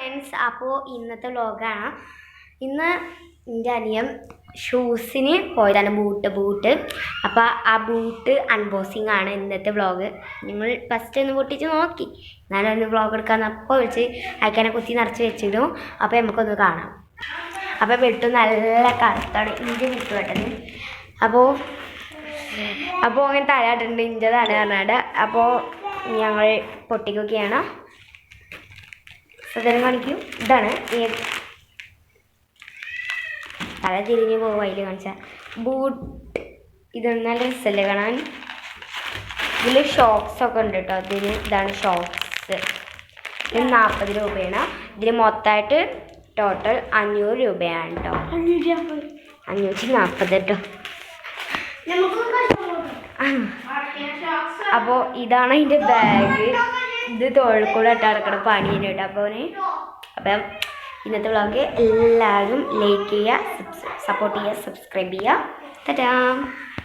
Friends അപ്പോൾ ഇന്നത്തെ വ്ലോഗാണ്. ഇന്ന് എന്റെ അനിയം ഷൂസിന് പോയതാണ് ബൂട്ട് ബൂട്ട്. അപ്പോൾ ആ ബൂട്ട് അൺബോക്സിങ് ആണ് ഇന്നത്തെ വ്ലോഗ്. നിങ്ങൾ ഫസ്റ്റ് ഒന്ന് പൊട്ടിച്ച് നോക്കി. എന്നാലും ഒന്ന് വ്ലോഗ് എടുക്കാമെന്ന് അപ്പോൾ വിളിച്ച് അയക്കാനെ കുത്തി നിറച്ച് വെച്ചിടും. അപ്പോൾ നമുക്കൊന്ന് കാണാം. അപ്പോൾ വെട്ടു നല്ല കറുത്താണ്. ഇഞ്ചി വിട്ടു വെട്ടത് അപ്പോൾ അപ്പോൾ അങ്ങനെ തരാട്ടുണ്ട് ഇഞ്ചതാണ് പറഞ്ഞാട് അപ്പോൾ ഞങ്ങൾ പൊട്ടിക്കുകയാണ് സദനം കാണിക്കും ഇതാണ് തല തിരിഞ്ഞ് പോകും അതിൽ കാണിച്ച. ബൂട്ട്. ഇത് നല്ല രസമല്ലേ കാണാൻ? ഇതിൽ ഷോക്സ് ഒക്കെ ഉണ്ട് കേട്ടോ ഇതിന് ഇതാണ് ഷോക്സ് ഇത് നാൽപ്പത് രൂപയാണ്. ഇതിന് മൊത്തമായിട്ട് ടോട്ടൽ അഞ്ഞൂറ് രൂപയാണ് കേട്ടോ അഞ്ഞൂറ്റി നാൽപ്പത് കേട്ടോ അപ്പോൾ ഇതാണ് അതിന്റെ ബാഗ് ഇത് തോഴക്കൂടായിട്ട് നടക്കണം പണിയുണ്ട് കേട്ടോ അപ്പോൾ അപ്പം ഇന്നത്തെ വ്ളോഗ് എല്ലാവരും ലൈക്ക് ചെയ്യുക സപ്പോർട്ട് ചെയ്യുക സബ്സ്ക്രൈബ് ചെയ്യുക. തരാം